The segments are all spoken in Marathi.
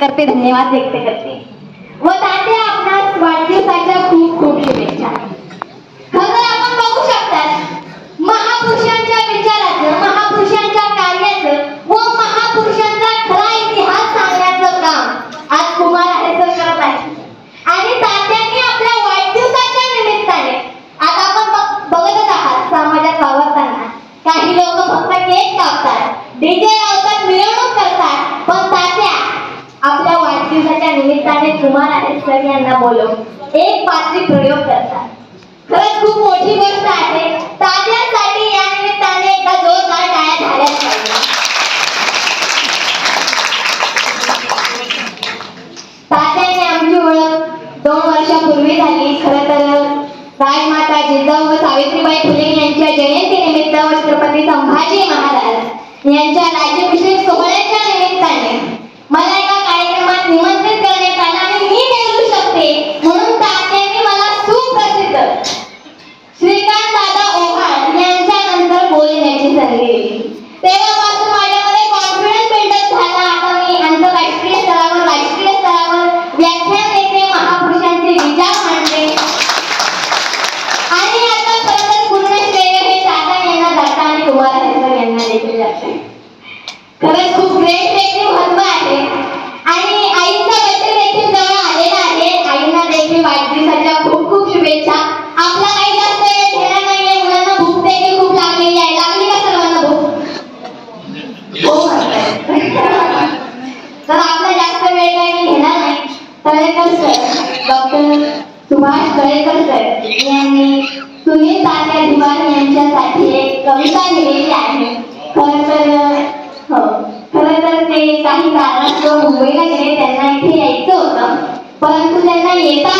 करते. धन्यवाद व्यक्त करते. निमित्ताने कुमार आणि सर यांना बोलव एक पाचवी प्रयोग करतात. खरंच खूप मोठी गोष्ट आहे. ताज्यासाठी या निमित्ताने एका जोरदार टाळ्या झाल्या तात्याने आमची ओळख दोन वर्षापूर्वी झाली. खर तर राजमाता जिजाऊ व सावित्रीबाई फुले aí.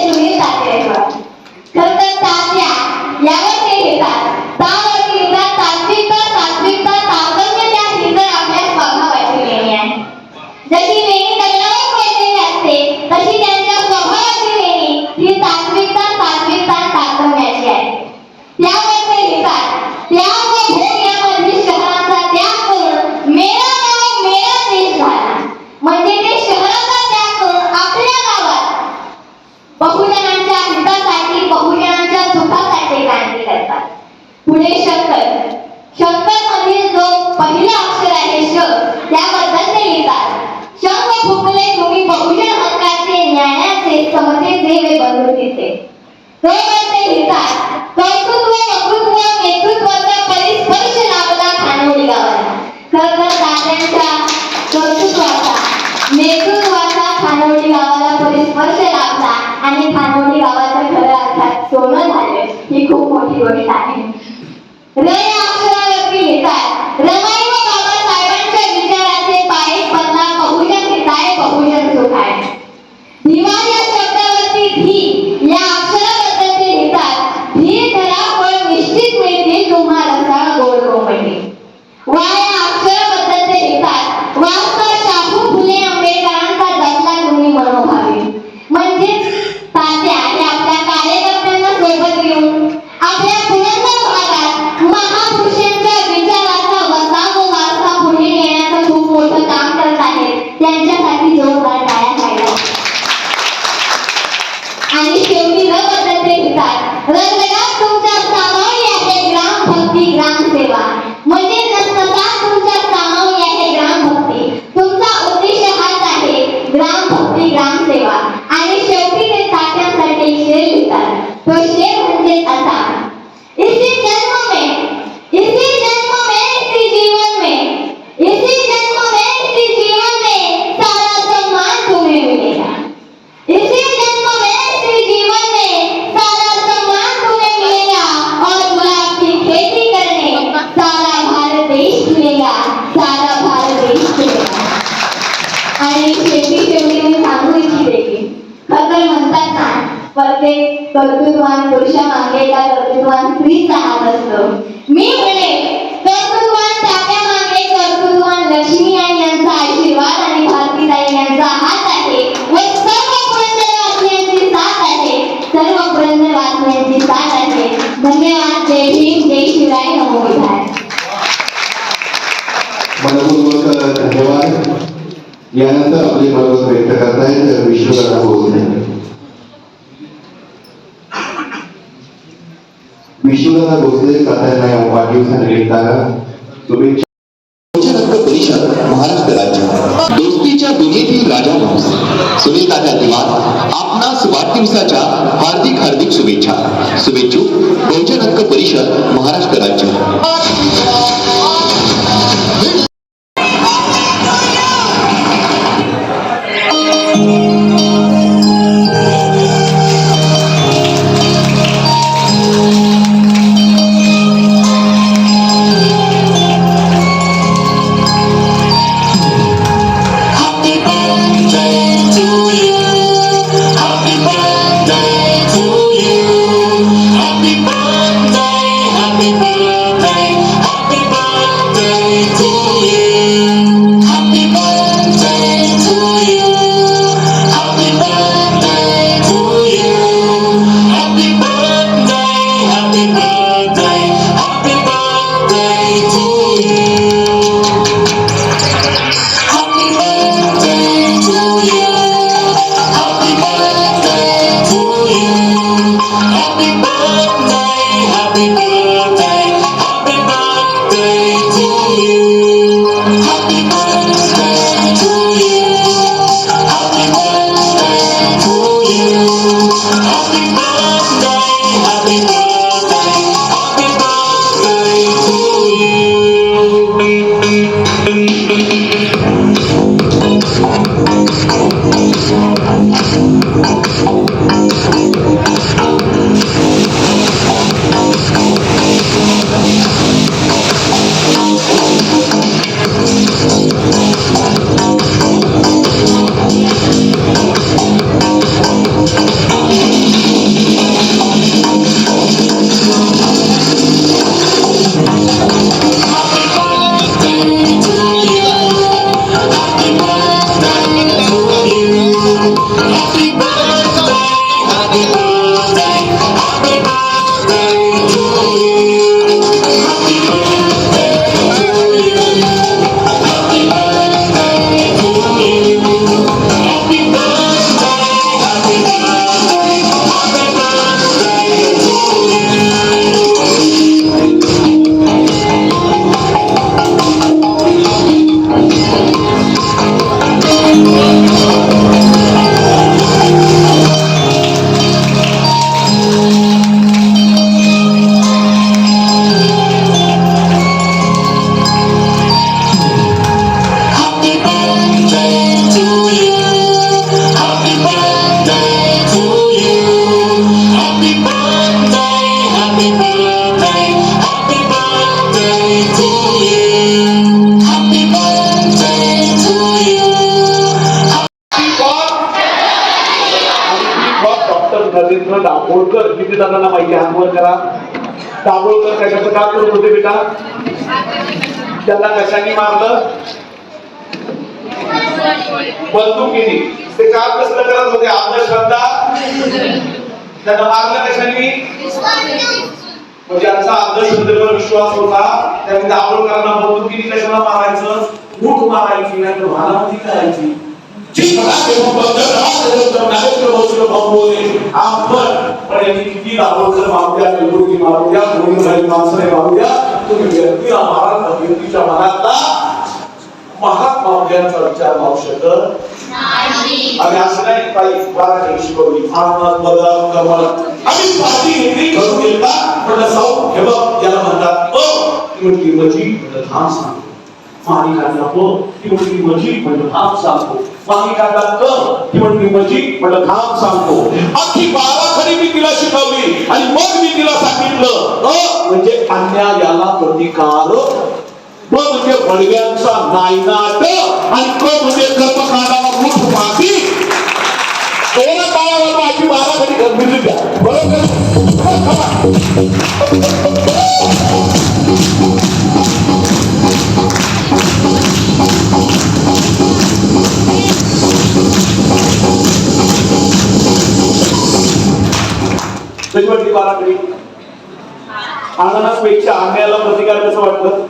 ते बनवते हे म्हणते निर्धार नेतृत्वाचा परिस्पर्श लाभला खानोली गावाला. खर कर्तृत्वाचा नेतृत्वाचा खानोली गावाला परिस्पर्श लाभला आणि खानोली गावाचं खरं अर्थात सोनं झालं. ही खूप मोठी गोष्ट आहे. रे अक्षरावरती निर्धार रमाई व बाबासाहेबांच्या विचाराचे पाय पन्ना बहुजन हिताय बहुजन. प्रत्येक कर्तृत्वान पुरुषा मागे एका कर्तृत्वान स्त्रीचा हात असतो. मी म्हणे कर्तृत्वान तात्या मागे कर्तृत्वान लक्ष्मी आई यांचा आशीर्वाद आणि भारतीताई यांचा हात आहे. व सर्व पुरंदर वाचण्याची साथ आहे. सर्व पुरंदर वाचण्याची साथ आहे. धन्यवाद. जय भीम जय शिवराय नमो बुद्धाय. धन्यवाद. यानंतर आपले मनोगत व्यक्त करतायत. विश्वकर्मा भोसले विश्वकर्मा भोसले सातारा या वाढदिवसानिमित्तानं रक्त परिषद महाराष्ट्र राज्य. दोस्तीच्या राजा माणूस. सुनील हार्दिक हार्दिक शुभेच्छा. शुभेच्छुक, बहुजन हक्क परिषद महाराष्ट्र राज्य. दाभोळकर कशाचं काम करत होते बेटा? त्याला कशाने मारलं? बंदुकीने. ते काम कसलं करत होते? अंधश्रद्धा त्यांना मारलं कशाने? म्हणजे ज्यांचा अंधश्रद्धेवर विश्वास होता. त्यांनी दाभोळकरांना बंदुकीने कशाला मारायचं? मूठ मारायची नाही तर भालामती करायची आपण यांनी किती द्या निवृत्ती द्या कोणी झाली द्या तुम्ही व्यक्तीला तर व्यक्तीच्या मनातला महात्मा फुल्यांचा विचार मारू शकत आम्ही असं नाही काही बारा शिकवली आत्मात बदल घेतली गेला साऊ हे बघ याला म्हणतात अ म्हटली मजी म्हटलं थांब सांगतो. पाणी ती मजी म्हटलं थांब सांगतो. अख्खी बारा खरी मी तिला शिकवली आणि मग मी तिला सांगितलं. अ म्हणजे अन्यायाला प्रतिकार ब म्हणजे बडव्यांचा नायनाट आणि क म्हणजे कर्मकांडाला रूप माती तेरा काळावर माझी गंभीर द्या बरोबर? कशी वाटली अननसपेक्षा आंब्याला प्रतिकार कसं वाटलं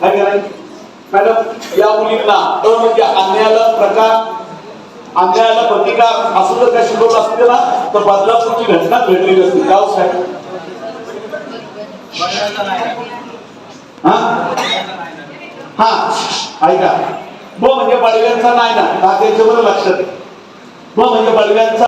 काय करायचं? मॅडम या मुलींना अ म्हणजे अन्यायाला प्रकार अन्यायाला प्रतिकार असं जर का शिकवत असते ना तर बदलापूरची घटना घडलेली असते गाव साहेब. हा? हा. ऐका. ब म्हणजे बडव्यांचा नाही ना त्याच्यावर लक्षात आहे. ब म्हणजे बडव्यांचा